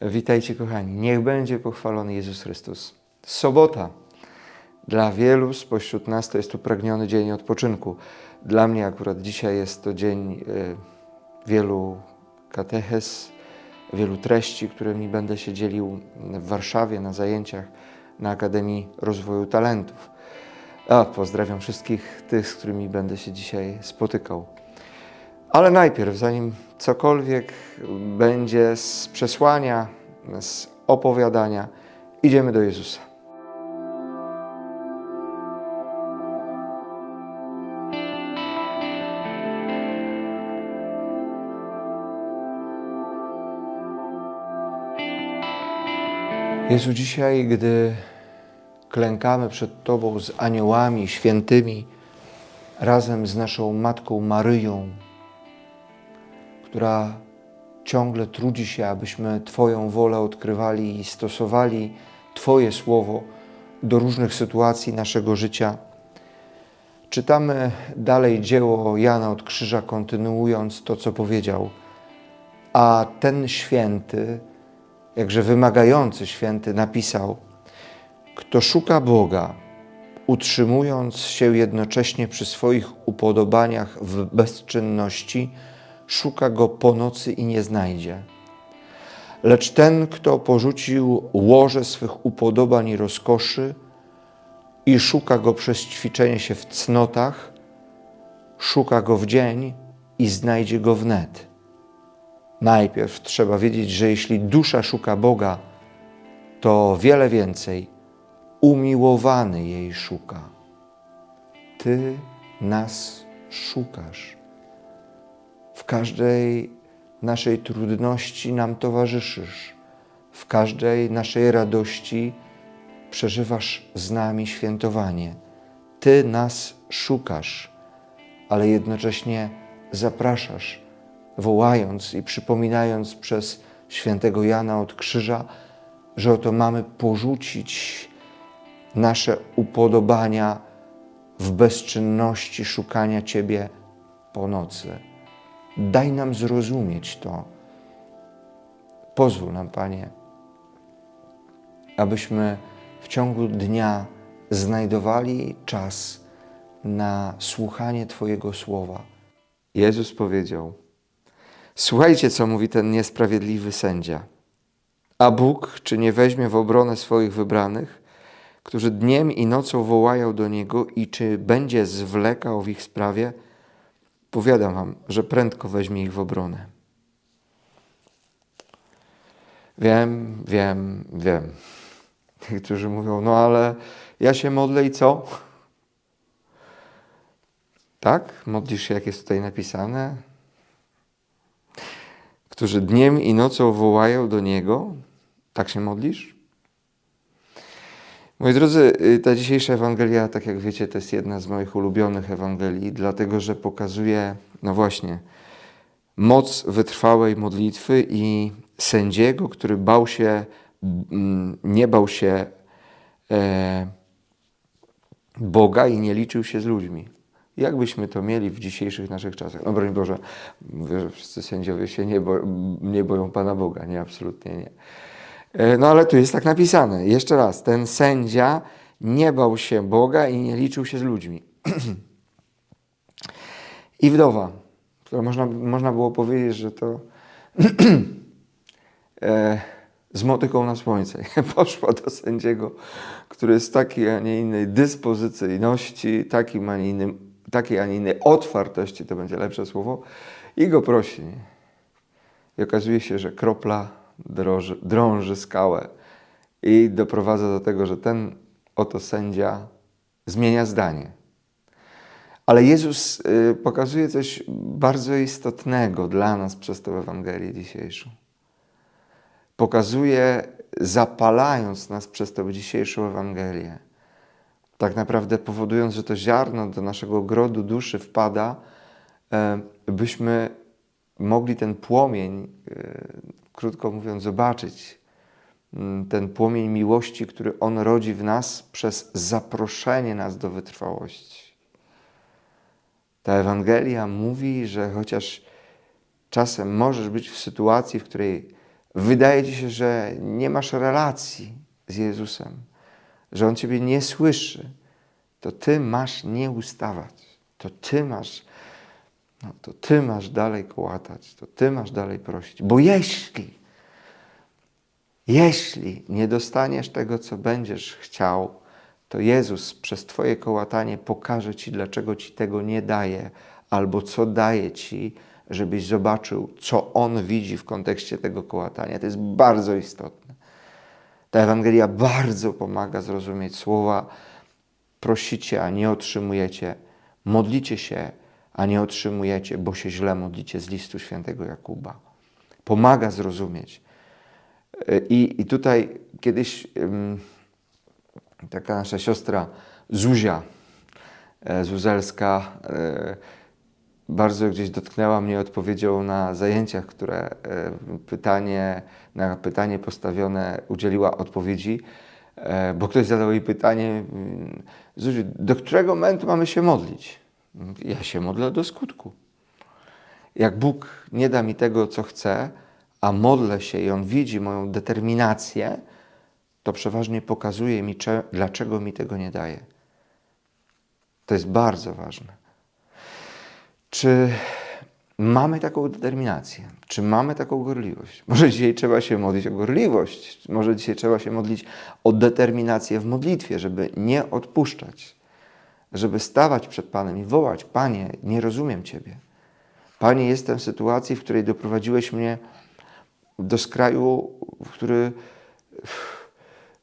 Witajcie kochani. Niech będzie pochwalony Jezus Chrystus. Sobota. Dla wielu spośród nas to jest upragniony dzień odpoczynku. Dla mnie akurat dzisiaj jest to dzień e, wielu kateches, wielu treści, którymi będę się dzielił w Warszawie na zajęciach na Akademii Rozwoju Talentów. A pozdrawiam wszystkich tych, z którymi będę się dzisiaj spotykał. Ale najpierw, zanim cokolwiek będzie z przesłania, z opowiadania, idziemy do Jezusa. Jezu, dzisiaj, gdy klękamy przed Tobą z aniołami świętymi, razem z naszą Matką Maryją, która ciągle trudzi się, abyśmy Twoją wolę odkrywali i stosowali Twoje słowo do różnych sytuacji naszego życia. Czytamy dalej dzieło Jana od Krzyża, kontynuując to, co powiedział. A ten święty, jakże wymagający święty, napisał: Kto szuka Boga, utrzymując się jednocześnie przy swoich upodobaniach w bezczynności, szuka go po nocy i nie znajdzie. Lecz ten, kto porzucił łoże swych upodobań i rozkoszy i szuka go przez ćwiczenie się w cnotach, szuka go w dzień i znajdzie go wnet. Najpierw trzeba wiedzieć, że jeśli dusza szuka Boga, to wiele więcej umiłowany jej szuka. Ty nas szukasz. Każdej naszej trudności nam towarzyszysz. W każdej naszej radości przeżywasz z nami świętowanie. Ty nas szukasz, ale jednocześnie zapraszasz, wołając i przypominając przez świętego Jana od Krzyża, że oto mamy porzucić nasze upodobania w bezczynności szukania Ciebie po nocy. Daj nam zrozumieć to. Pozwól nam, Panie, abyśmy w ciągu dnia znajdowali czas na słuchanie Twojego słowa. Jezus powiedział: Słuchajcie, co mówi ten niesprawiedliwy sędzia. A Bóg, czy nie weźmie w obronę swoich wybranych, którzy dniem i nocą wołają do Niego, i czy będzie zwlekał w ich sprawie? Powiadam wam, że prędko weźmie ich w obronę. Wiem, wiem, wiem. Niektórzy mówią, no ale ja się modlę i co? Tak? Modlisz się, jak jest tutaj napisane? Którzy dniem i nocą wołają do Niego? Tak się modlisz? Moi drodzy, y, ta dzisiejsza Ewangelia, tak jak wiecie, to jest jedna z moich ulubionych Ewangelii, dlatego że pokazuje, no właśnie, moc wytrwałej modlitwy i sędziego, który bał się, mm, nie bał się e, Boga i nie liczył się z ludźmi. Jakbyśmy to mieli w dzisiejszych naszych czasach? No broń Boże, mówię, że wszyscy sędziowie się nie, bo, nie boją Pana Boga. Nie, absolutnie nie. E, no ale tu jest tak napisane. Jeszcze raz, ten sędzia nie bał się Boga i nie liczył się z ludźmi. I wdowa, która można, można było powiedzieć, że to e, z motyką na słońce poszła do sędziego, który jest takiej, a nie innej dyspozycyjności, takim, a nie innym, takiej, a nie innej otwartości, to będzie lepsze słowo, i go prosi. I okazuje się, że kropla drąży, drąży skałę i doprowadza do tego, że ten oto sędzia zmienia zdanie. Ale Jezus y, pokazuje coś bardzo istotnego dla nas przez tę Ewangelię dzisiejszą. Pokazuje, zapalając nas przez tę dzisiejszą Ewangelię, tak naprawdę powodując, że to ziarno do naszego grodu duszy wpada, e, byśmy mogli ten płomień, e, krótko mówiąc, zobaczyć, mm, ten płomień miłości, który On rodzi w nas przez zaproszenie nas do wytrwałości. Ta Ewangelia mówi, że chociaż czasem możesz być w sytuacji, w której wydaje ci się, że nie masz relacji z Jezusem, że On ciebie nie słyszy, to ty masz nie ustawać. To ty masz, no, to ty masz dalej kołatać, to ty masz dalej prosić. Bo jeśli, jeśli nie dostaniesz tego, co będziesz chciał, to Jezus przez Twoje kołatanie pokaże Ci, dlaczego Ci tego nie daje, albo co daje Ci, żebyś zobaczył, co On widzi w kontekście tego kołatania. To jest bardzo istotne. Ta Ewangelia bardzo pomaga zrozumieć słowa. Prosicie, a nie otrzymujecie. Modlicie się, a nie otrzymujecie, bo się źle modlicie z listu świętego Jakuba. Pomaga zrozumieć. I, i tutaj kiedyś taka nasza siostra Zuzia e, Zuzelska e, bardzo gdzieś dotknęła mnie odpowiedzią na zajęciach, które e, pytanie, na pytanie postawione udzieliła odpowiedzi, bo ktoś zadał jej pytanie, Zuziu, do którego momentu mamy się modlić? Ja się modlę do skutku. Jak Bóg nie da mi tego, co chcę, a modlę się i On widzi moją determinację, to przeważnie pokazuje mi, dlaczego mi tego nie daje. To jest bardzo ważne. Czy mamy taką determinację? Czy mamy taką gorliwość? Może dzisiaj trzeba się modlić o gorliwość, może dzisiaj trzeba się modlić o determinację w modlitwie, żeby nie odpuszczać, żeby stawać przed Panem i wołać: Panie, nie rozumiem Ciebie. Panie, jestem w sytuacji, w której doprowadziłeś mnie do skraju, który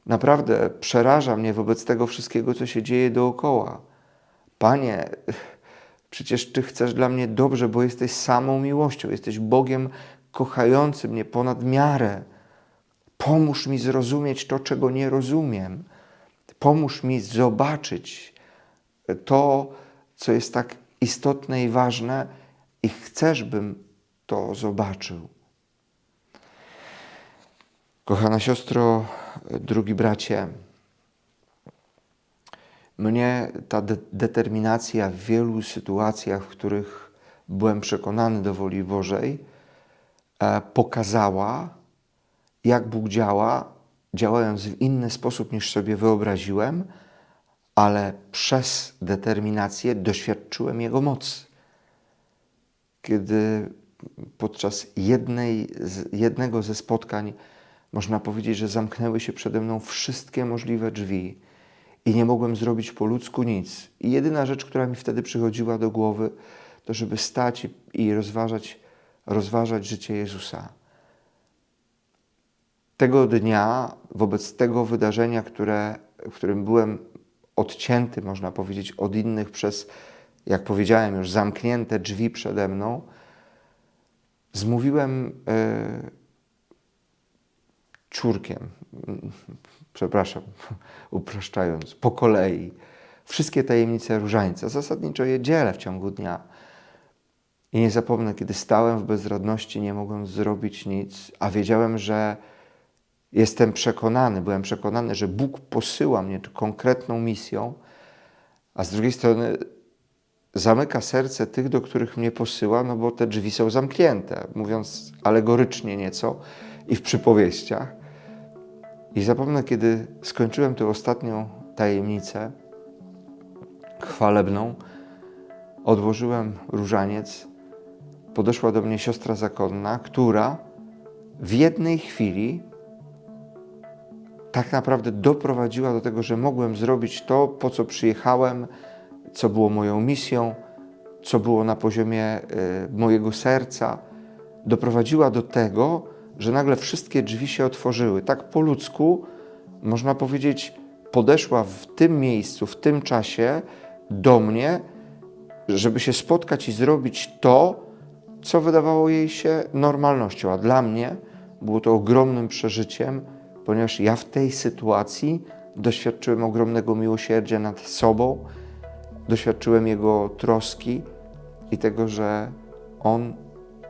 naprawdę przeraża mnie wobec tego wszystkiego, co się dzieje dookoła. Panie, przecież Ty chcesz dla mnie dobrze, bo jesteś samą miłością, jesteś Bogiem kochającym mnie ponad miarę. Pomóż mi zrozumieć to, czego nie rozumiem. Pomóż mi zobaczyć to, co jest tak istotne i ważne, i chcesz, bym to zobaczył. Kochana siostro, drugi bracie, mnie ta de determinacja w wielu sytuacjach, w których byłem przekonany do woli Bożej, e, pokazała, jak Bóg działa, działając w inny sposób niż sobie wyobraziłem, ale przez determinację doświadczyłem Jego mocy. Kiedy podczas jednej, jednego ze spotkań można powiedzieć, że zamknęły się przede mną wszystkie możliwe drzwi i nie mogłem zrobić po ludzku nic. I jedyna rzecz, która mi wtedy przychodziła do głowy, to żeby stać i rozważać, rozważać życie Jezusa. Tego dnia, wobec tego wydarzenia, które, w którym byłem odcięty, można powiedzieć, od innych przez, jak powiedziałem już, zamknięte drzwi przede mną, zmówiłem. Yy, czurkiem, przepraszam, upraszczając, po kolei, wszystkie tajemnice różańca. Zasadniczo je dzielę w ciągu dnia. I nie zapomnę, kiedy stałem w bezradności, nie mogłem zrobić nic, a wiedziałem, że jestem przekonany, byłem przekonany, że Bóg posyła mnie konkretną misją, a z drugiej strony zamyka serce tych, do których mnie posyła, no bo te drzwi są zamknięte, mówiąc alegorycznie nieco i w przypowieściach. I zapomnę, kiedy skończyłem tę ostatnią tajemnicę chwalebną, odłożyłem różaniec, podeszła do mnie siostra zakonna, która w jednej chwili tak naprawdę doprowadziła do tego, że mogłem zrobić to, po co przyjechałem, co było moją misją, co było na poziomie y, mojego serca. Doprowadziła do tego, że nagle wszystkie drzwi się otworzyły. Tak po ludzku, można powiedzieć, podeszła w tym miejscu, w tym czasie do mnie, żeby się spotkać i zrobić to, co wydawało jej się normalnością. A dla mnie było to ogromnym przeżyciem, ponieważ ja w tej sytuacji doświadczyłem ogromnego miłosierdzia nad sobą, doświadczyłem Jego troski i tego, że On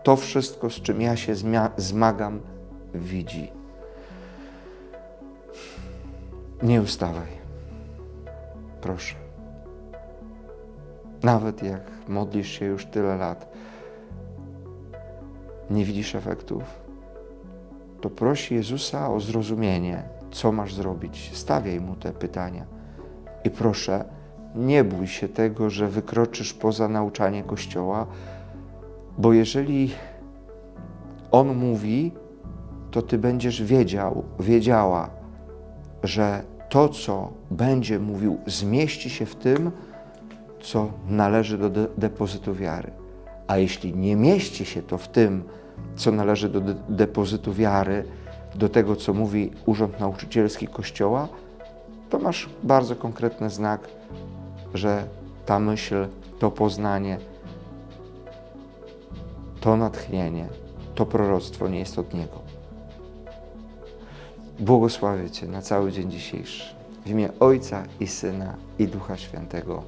to wszystko, z czym ja się zmagam, widzi. Nie ustawaj. Proszę. Nawet jak modlisz się już tyle lat, nie widzisz efektów, to prosi Jezusa o zrozumienie, co masz zrobić. Stawiaj mu te pytania. I proszę, nie bój się tego, że wykroczysz poza nauczanie Kościoła, bo jeżeli On mówi, to ty będziesz wiedział, wiedziała, że to, co będzie mówił, zmieści się w tym, co należy do de- depozytu wiary. A jeśli nie mieści się to w tym, co należy do de- depozytu wiary, do tego, co mówi Urząd Nauczycielski Kościoła, to masz bardzo konkretny znak, że ta myśl, to poznanie, to natchnienie, to proroctwo nie jest od Niego. Błogosławię Cię na cały dzień dzisiejszy. W imię Ojca i Syna i Ducha Świętego.